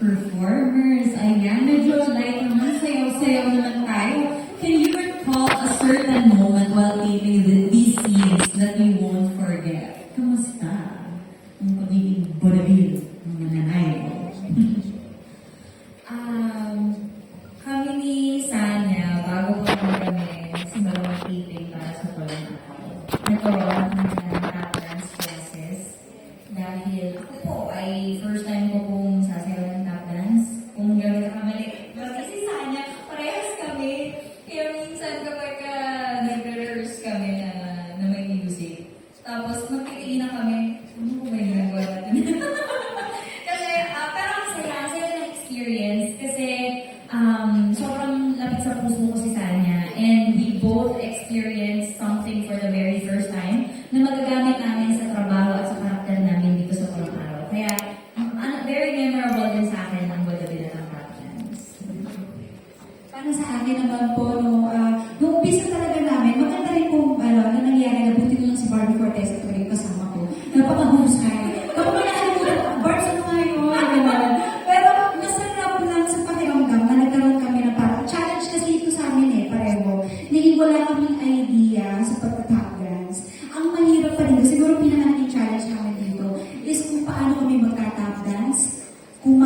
performers. Ayan, medyo light naman, sayaw-sayaw naman tayo. Can you recall a certain moment while taping the, these scenes that you won't forget? Kamusta? Ang pagiging bonabil ng nanay. Um, kami ni Sanya, bago pa kami kami simulang mag-taping para sa araw, nagkaroon ng dance classes dahil ako po ay first time experience kasi um, sobrang lapit sa puso ko si Sanya and we both experienced something for the very first time na magagamit namin sa trabaho at sa karakter namin dito sa Pulang Araw. Kaya, um, very memorable din sa akin ang Bodabila ng Tap Dance. Para sa akin naman po, nung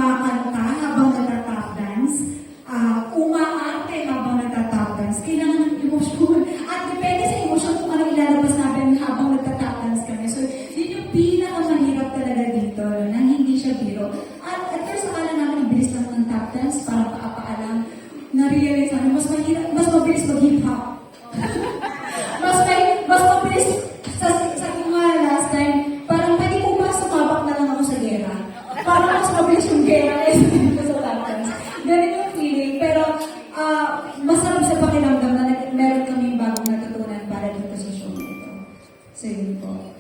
kumakanta habang nagtatap dance, uh, umaarte habang nagtatap dance, kailangan ng emosyon. At depende sa emosyon kung ano ilalabas natin habang nagtatap dance kami. So, yun yung pinakamahirap talaga dito, na hindi siya biro. At at first, akala namin bilis lang ng tap dance, parang paapalang na-realize namin, mas mahirap, mas nakasabit yung gera eh. Ganito yung feeling. Pero uh, masarap sa pakiramdam na meron kaming bagong natutunan para dito sa show nito. So yun po.